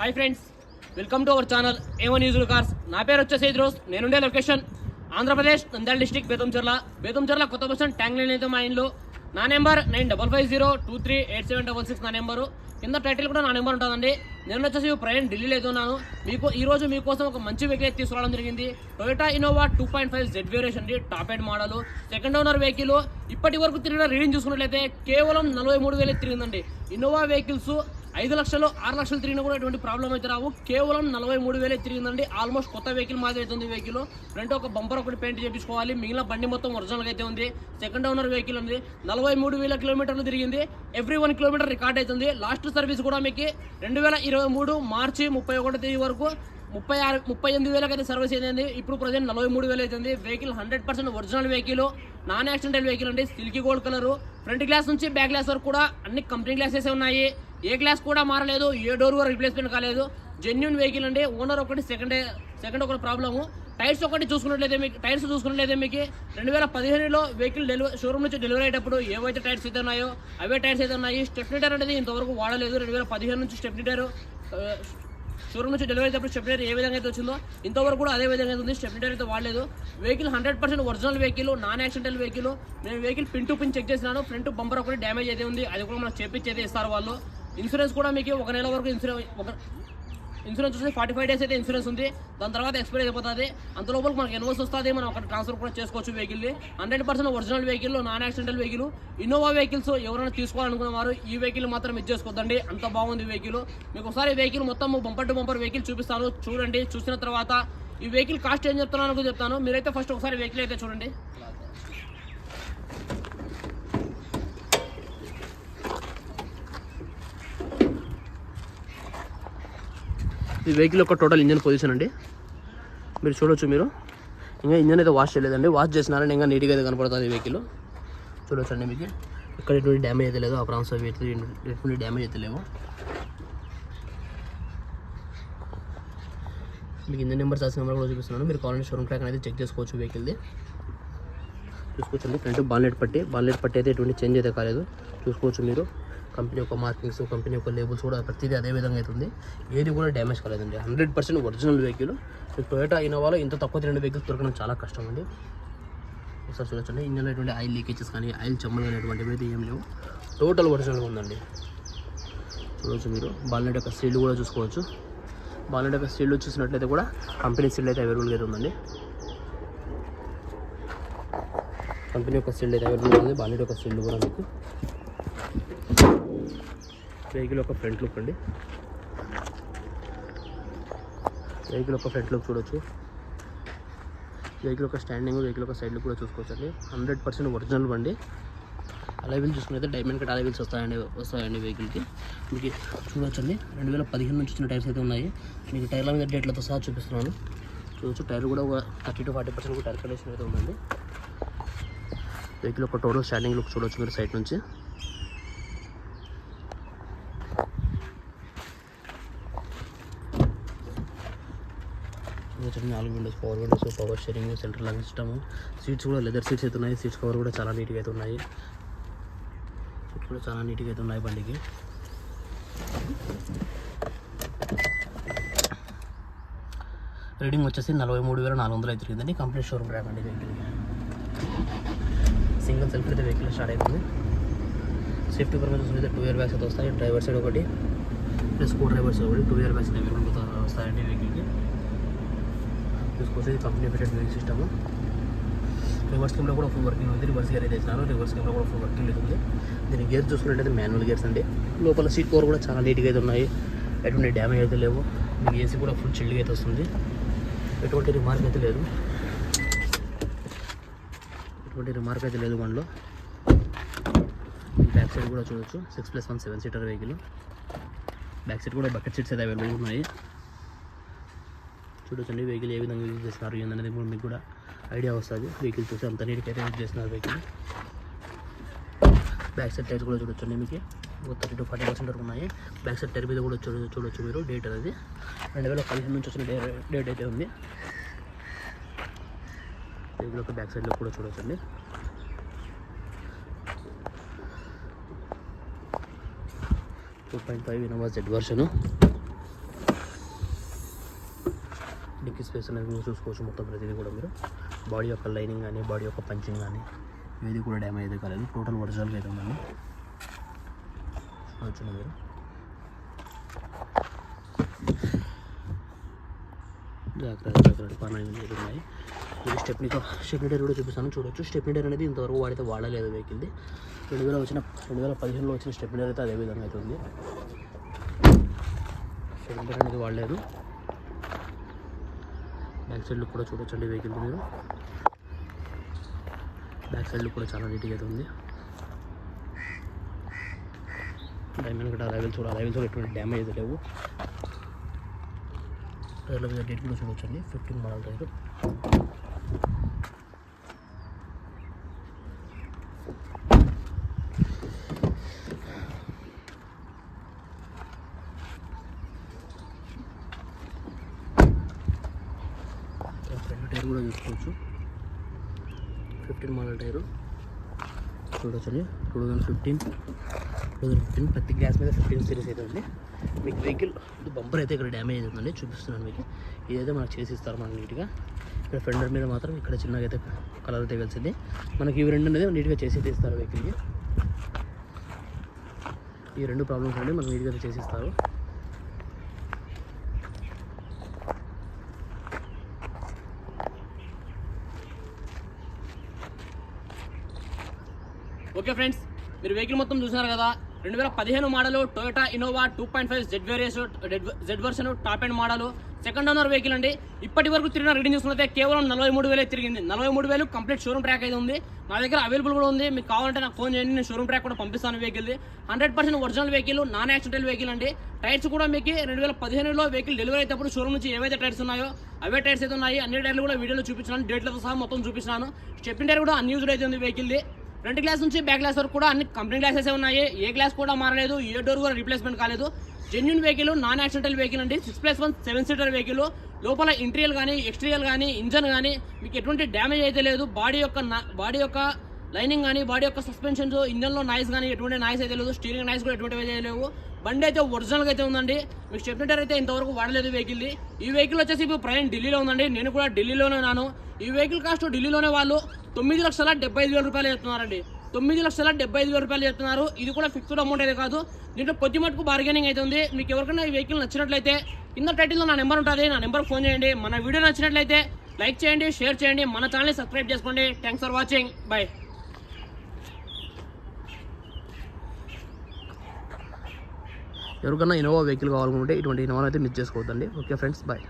Hi friends welcome to our channel ఏమో news cars నా పేరు వచ్చేసి రోజ్ నేనుండే లొకేషన్ ఆంధ్రప్రదేశ్ నంద్యాల డిస్టిక్ బేతంచర్ల బేతంచర్ల కొత్త బస్ ట్యాంక్ లైన్ అయితే మా ఇంట్లో నా number nine double five zero two three eight seven double six నా నెంబరు. కింద టైటిల్ కూడా నా నెంబర్ ఉంటుందండి. నేను వచ్చేసి ప్రయాణం ఢిల్లీలో అయితే ఉన్నాను. మీకు ఈ రోజు మీకోసం ఒక మంచి వెహికల్ తీసుకురావడం జరిగింది. Toyota Innova two point five Z variation అండి top end model second owner vehicle ఇప్పటి వరకు తిరిగిన రీడింగ్ చూసుకున్నట్లయితే కేవలం నలభై మూడు వేలు తిరిగిందండి. ఇన్నోవా వెహికల్స్ ఐదు లక్షలు ఆరు లక్షలు తిరిగినా కూడా ఎటువంటి ప్రాబ్లం అయితే రావు. కేవలం నలభై మూడు వేలే తిరిగిందండి. ఆల్మోస్ట్ కొత్త వెహికల్ మాదిరి అవుతుంది వెహికల్ ఫ్రంట్ ఒక బంపర్ ఒకటి పెయింట్ చేయించుకోవాలి మిగిలిన బండి మొత్తం ఒరిజినల్ అయితే ఉంది. సెకండ్ ఓనర్ వెహికల్ ఉంది. నలభై మూడు వేల కిలోమీటర్లు తిరిగింది. ఎవ్రీ వన్ కిలోమీటర్ రికార్డ్ అవుతుంది లాస్ట్ సర్వీస్ కూడా మీకు రెండు వేల ఇరవై మూడు మార్చి ముప్పై ఒకటో తేదీ వరకు ముప్పై ఆరు ముప్పై ఎనిమిది వేలకు అయితే సర్వీస్ అయింది ఇప్పుడు ప్రజెంట్ నలభై మూడు వేలు అవుతుంది vehicle hundred percent original vehicle non accidental vehicle అండి. Silky gold colour front glass నుంచి బ్యాక్ గ్లాస్ వరకు కూడా అన్ని కంపెనీ గ్లాసెస్ ఉన్నాయి. ఏ క్లాస్ కూడా మారలేదు ఏ డోర్ కూడా రిప్లేస్మెంట్ కాలేదు. జెన్యున్ వెహికల్ అండి. ఓనర్ ఒకటి సెకండ్ సెకండ్ ఒకటి ప్రాబ్లము టైర్స్ ఒకటి చూసుకున్నట్లయితే మీకు టైర్స్ చూసుకున్నట్లయితే మీకు రెండు వేల పదిహేనులో వెహికల్ డెలివరీ షోరూమ్ నుంచి డెలివరీ అయ్యేటప్పుడు ఏవైతే టైర్స్ అయితే ఉన్నాయో అవే టైర్స్ అయితే ఉన్నాయి. స్టెప్నీ టైర్ అనేది ఇంతవరకు వాడలేదు. రెండు వేల పదిహేను నుంచి స్టెప్నీ టైర్ షోరూమ్ నుంచి డెలివరీ అయినప్పుడు స్టెప్ ఏ విధంగా అయితే వచ్చిందో ఇంతవరకు కూడా అదే విధంగా అయితే ఉంది. స్టెప్ అయితే వాడలేదు. Vehicle hundred percent original vehicle non accidental vehicle నేను vehicle pin to pin check చేసినాను. ఫ్రంట్ బంపర్ ఒకటి డ్యామేజ్ అయితే ఉంది. అది కూడా మనకు చేపించి అయితే ఇస్తారు వాళ్ళు. ఇన్సూరెన్స్ కూడా మీకు ఒక నెల వరకు ఇన్సూరెన్స్ ఒక ఇన్సూరెన్స్ వచ్చి ఫార్టీ ఫైవ్ డేస్ అయితే ఇన్సూరెన్స్ ఉంది. దాని తర్వాత ఎక్స్పైర్ అయిపోతుంది. అంత లోపల మనకి ఎన్వోస్ వస్తుంది. మనం అక్కడ ట్రాన్స్ఫర్ కూడా చేసుకోవచ్చు వెహికల్ని hundred percent original vehicle non accidental vehicle Innova vehicles ఎవరైనా తీసుకోవాలనుకున్న వారు ఈ వెహికల్ మాత్రం ఇది ఇచ్చేసుకోవద్దండి అంత బాగుంది వెహికల్ మీకు ఒకసారి వెహికల్ మొత్తం బంపర్ టు బంపర్ వెహికల్ చూపిస్తాను. చూడండి. చూసిన తర్వాత ఈ వెహికల్ కాస్ట్ ఏం చెప్తున్నాను చెప్తాను. మీరైతే ఫస్ట్ ఒకసారి వెహికల్ అయితే చూడండి. ఈ వెహికల్ యొక్క టోటల్ ఇంజన్ పొజిషన్ అండి. మీరు చూడొచ్చు మీరు. ఇంకా ఇంజన్ అయితే వాష్ చేయలేదండి. వాష్ చేసినారని ఇంకా నీట్గా అయితే కనపడుతుంది ఈ వెహికల్ చూడవచ్చు అండి మీకు. ఇక్కడ ఎటువంటి డ్యామేజ్ అయితే లేదు. ఆ ప్రాన్స్ అవి అయితే ఎటువంటి డ్యామేజ్ అయితే లేవు. మీకు ఇంజన్ నెంబర్ చార్జ్ నెంబర్ కూడా చూపిస్తున్నాను. మీరు కావాలంటే షోరూమ్ ట్రాక్ అనేది చెక్ చేసుకోవచ్చు వెహికల్ది చూసుకోవచ్చండి. ఫ్రంట్ బాన్లెట్ పట్టి బాన్లెట్ పట్టి అయితే ఎటువంటి చేంజ్ అయితే కాలేదు. చూసుకోవచ్చు మీరు. కంపెనీ యొక్క మార్కింగ్స్ కంపెనీ యొక్క లేబుల్స్ కూడా ప్రతిదీ అదే విధంగా అవుతుంది. ఏది కూడా డ్యామేజ్ కాలేదండి. Hundred percent original vehicle. మీకు టొయోటా ఇన్నోవాలో ఇంత తక్కువ తిరిగిన వెహికల్స్ దొరకడం చాలా కష్టం అండి ఒకసారి చూడొచ్చండి. ఇంజన్లో అనేటువంటి ఆయిల్ లీకేజెస్ కానీ ఆయిల్ చెమ్మలు అనేటువంటివి అయితే ఏం లేవు. టోటల్ ఒరిజినల్గా ఉందండి. చూడవచ్చు మీరు. బాల్నెట్ యొక్క సీల్డ్ కూడా చూసుకోవచ్చు. బాల్నెట్ యొక్క సీల్డ్ చూసినట్లయితే కూడా కంపెనీ సీల్డ్ అయితే అవైలబుల్గా అయితే ఉందండి. కంపెనీ యొక్క సీల్డ్ అయితే అవైలబుల్ ఉంది. బాల్నెట్ యొక్క సీల్డ్ కూడా మీకు వెహికల్ ఒక ఫ్రంట్ లుక్ అండి. వెహికల్ ఒక ఫ్రంట్ లుక్ చూడొచ్చు. వెహికల్ ఒక స్టాండింగ్ వెహికల్ ఒక సైడ్ లుక్ కూడా చూసుకోవచ్చు అండి హండ్రెడ్ పర్సెంట్ ఒరిజినల్ బండి. అలైవిల్ చూసుకున్నైతే డైమండ్ కట్ అలైవిల్స్ వస్తాయండి వస్తాయండి వెహికల్కి. మీకు చూడొచ్చండి. రెండు వేల పదిహేను నుంచి వచ్చిన టైర్స్ అయితే ఉన్నాయి. మీకు టైర్ల మీద డేట్లతో సహా చూపిస్తున్నాను. చూడొచ్చు టైర్ కూడా ఒక thirty to forty percent tyre condition అయితే ఉందండి. వెహికల్ ఒక టోటల్ స్టాండింగ్ లుక్ చూడొచ్చు మీరు సైడ్ నుంచి. చూడండి నాలుగు windows power windows power steering centre lock system seats కూడా లెదర్ సీట్స్ అయితే ఉన్నాయి. సీట్స్ కవర్ కూడా చాలా నీట్గా అయితే ఉన్నాయి. సీట్స్ కూడా చాలా నీట్గా అయితే ఉన్నాయి బండికి. రీడింగ్ వచ్చేసి నలభై మూడు వేల నాలుగు వందలు అయితే తిరిగిందండి. కంప్లీట్ షోరూమ్ ర్యాక్ అండి వెహికల్ సింగిల్ సెల్ఫ్ అయితే వెహికల్ స్టార్ట్ అవుతుంది సేఫ్టీ పర్పస్ అయితే టూ ఇయర్ బ్యాగ్స్ అయితే వస్తాయి. డ్రైవర్ సైడ్ ఒకటి ప్లస్ కో డ్రైవర్ సైడ్ ఒకటి టూ ఇయర్ బ్యాగ్స్ వస్తాయండి వెహికల్కి చూసుకోవచ్చు ఇది company fitted music system reverse camera కూడా ఫుల్ వర్కింగ్ ఉంది. రివర్స్ గేర్ అయితే ఇచ్చినారు రివర్స్ కెమెరా కూడా ఫుల్ వర్కింగ్ ఉంది దీని గేర్ చూసుకున్నట్టయితే మాన్యువల్ గేర్స్ అండి. లోపల సీట్ కవర్ కూడా చాలా నీట్గా అయితే ఉన్నాయి. ఎటువంటి డ్యామేజ్ అయితే లేవు. మీకు ఏసీ కూడా ఫుల్ చిల్డ్గా అయితే వస్తుంది. ఎటువంటి రిమార్క్ అయితే లేదు. ఎటువంటి రిమార్క్ అయితే లేదు మనలో. బ్యాక్ సైడ్ కూడా చూడొచ్చు. Six plus one seven seater vehicle back side కూడా బకెట్ సీట్స్ అయితే అవైలబుల్ ఉన్నాయి. చూడొచ్చండి. వెహికల్ ఏ విధంగా యూజ్ చేస్తున్నారు ఏందనేది కూడా మీకు కూడా ఐడియా వస్తుంది. వెహికల్ చూసి అంత నీటికైతే యూజ్ చేస్తున్నారు వెహికల్ బ్యాక్ సైడ్ టైర్స్ కూడా చూడొచ్చండి మీకు. ఒక థర్టీ టు ఫార్టీ పర్సెంట్ వరకు ఉన్నాయి. బ్యాక్ సైడ్ టైర్ మీద కూడా చూడ చూడొచ్చు మీరు డేట్ అనేది రెండు వేల పదిహేను నుంచి వచ్చిన డే డేట్ అయితే ఉంది. వెహికల్ యొక్క బ్యాక్ సైడ్లో కూడా చూడొచ్చండి. Two point five Innova Z version dicky space అనేది మీరు చూసుకోవచ్చు మొత్తం ప్రతిదీ కూడా మీరు. బాడీ యొక్క లైనింగ్ కానీ బాడీ యొక్క పంచింగ్ కానీ ఏది కూడా డ్యామేజ్ అయితే కాలేదు. టోటల్ ఒరిజినల్గా అయితే ఉందండి. చూడవచ్చు మీరు. జాగ్రత్త జాగ్రత్త పని ఉన్నాయి. ఇది స్టెప్నీతో స్టెప్నీ టైర్ కూడా చూపిస్తాను. చూడొచ్చు. స్టెప్నీ అనేది ఇంతవరకు వాడితే వాడలేదు వెహికల్ది రెండు వేల వచ్చిన రెండు వేల పదిహేనులో వచ్చిన స్టెప్నీ అయితే అదే విధంగా అయితే ఉంది. స్టెప్నీ అనేది వాడలేదు. బ్యాక్ సైడ్ లుక్ కూడా చూడొచ్చండి వెహికల్ మీరు బ్యాక్ సైడ్ లుక్ కూడా చాలా నీట్గా అయితే ఉంది. డైమండ్ కూడా అలైవల్స్ చూడ అలైవల్స్ కూడా ఎటువంటి డ్యామేజ్ అయితే లేవు. టైర్ల మీద డేట్ కూడా చూడొచ్చండి. Fifteen model tyre front tyre కూడా చూసుకోవచ్చు. Fifteen model tyre. చూడొచ్చండి. Two thousand fifteen two thousand fifteen ప్రతి గ్యాస్ మీద ఫిఫ్టీన్ సిరీస్ అయితే ఉంది మీకు వెహికల్ బంపర్ అయితే ఇక్కడ డ్యామేజ్ అవుతుందండి. చూపిస్తున్నాను మీకు. ఇదైతే మనకు చేసి ఇస్తారు మనం నీట్గా. ఇక్కడ ఫెండర్ మీద మాత్రం ఇక్కడ చిన్నగా అయితే కలర్ అయితే కలిసింది మనకి ఇవి రెండు అనేది నీట్గా చేసి తీస్తారు ఇస్తారు వెహికల్కి. ఈ రెండు ప్రాబ్లమ్స్ అండి మనకు నీట్గా అయితే ఓకే ఫ్రెండ్స్ మీరు వెహికల్ మొత్తం చూసినారు కదా. రెండు వేల పదిహేను model Toyota Innova two point five Z various Z version top end model. Second owner vehicle అండి. ఇప్పటి వరకు తిరిగిన రీడింగ్ చూసుకుంటే కేవలం నలభై మూడు వేలే తిరిగింది. నలభై మూడు వేలు కంప్లీట్ షోరూమ్ ట్రాక్ అయితే ఉంది. నా దగ్గర అవైలబుల్ కూడా ఉంది. మీకు కావాలంటే నాకు ఫోన్ చేయండి. నేను షోరూమ్ ట్రాక్ కూడా పంపిస్తాను vehicle hundred percent original vehicle non accidental vehicle అండి. టైర్స్ కూడా మీకు రెండు వేల పదిహేనులో వెహికల్ డెలివరీ అయినప్పుడు షోరూమ్ నుంచి ఏవైతే టైర్స్ ఉన్నాయో అవే టైర్స్ అయితే ఉన్నాయి. అన్ని టైర్లు కూడా వీడియోలో చూపించాను డేట్లతో సహా మొత్తం చూపించాను స్టెప్పింగ్ టైర్ కూడా అన్యూజ్డ్ అయితే ఉంది వెహికల్ది ఫ్రంట్ గ్లాస్ నుంచి బ్యాక్ గ్లాస్ వరకు కూడా అన్ని కంపెనీ గ్లాసెస్ ఉన్నాయి. ఏ గ్లాస్ కూడా మారలేదు ఏ డోర్ కూడా రీప్లేస్మెంట్ కాలేదు. Genuine vehicle non accidental vehicle అండి six plus one seven seater vehicle లోపల ఇంటీరియర్ కానీ ఎక్స్టీరియర్ కానీ ఇంజన్ కానీ మీకు ఎటువంటి డ్యామేజ్ అయితే లేదు. బాడీ యొక్క బాడీ యొక్క లైనింగ్ కానీ బాడీ యొక్క సస్పెన్షన్స్ ఇంజన్లో నాయిస్ కానీ ఎటువంటి నాయిస్ అయితే లేదు స్టీరింగ్ నాయిస్ కూడా ఎటువంటి అయితే లేవు. బండి అయితే ఒరిజినల్గా అయితే ఉందండి. మీకు చెప్పినట్టయితే అయితే ఇంతవరకు వాడలేదు వెహికల్ది ఈ వెహికల్ వచ్చేసి ఇప్పుడు ప్రయాణం ఢిల్లీలో ఉందండి. నేను కూడా ఢిల్లీలోనే ఉన్నాను. ఈ వెహికల్ కాస్ట్ ఢిల్లీలోనే వాళ్ళు తొమ్మిది లక్షల డెబ్బై ఐదు వేల రూపాయలు చెప్తున్నారండి తొమ్మిది లక్షల డెబ్బై ఐదు వేల రూపాయలు చెప్తున్నారు ఇది కూడా ఫిక్స్డ్ అమౌంట్ అయితే కాదు. దీంట్లో కొద్ది మటుకు బార్గెనింగ్ అయితే ఉంది. మీకు ఎవరికైనా ఈ వెహికల్ నచ్చినట్లయితే కింద టైటిల్లో నా నెంబర్ ఉంటుంది. నా నెంబర్ ఫోన్ చేయండి. మన వీడియో నచ్చినట్లయితే లైక్ చేయండి షేర్ చేయండి. మన ఛానల్ని సబ్స్క్రైబ్ చేసుకోండి. థ్యాంక్స్ ఫర్ వాచింగ్ బాయ్ ఎవరికన్నా ఇన్నోవా వెహికల్ కావాలనుకుంటే ఇటువంటి ఇన్నోవా అయితే మిస్ చేసుకోవద్దండి. Okay friends bye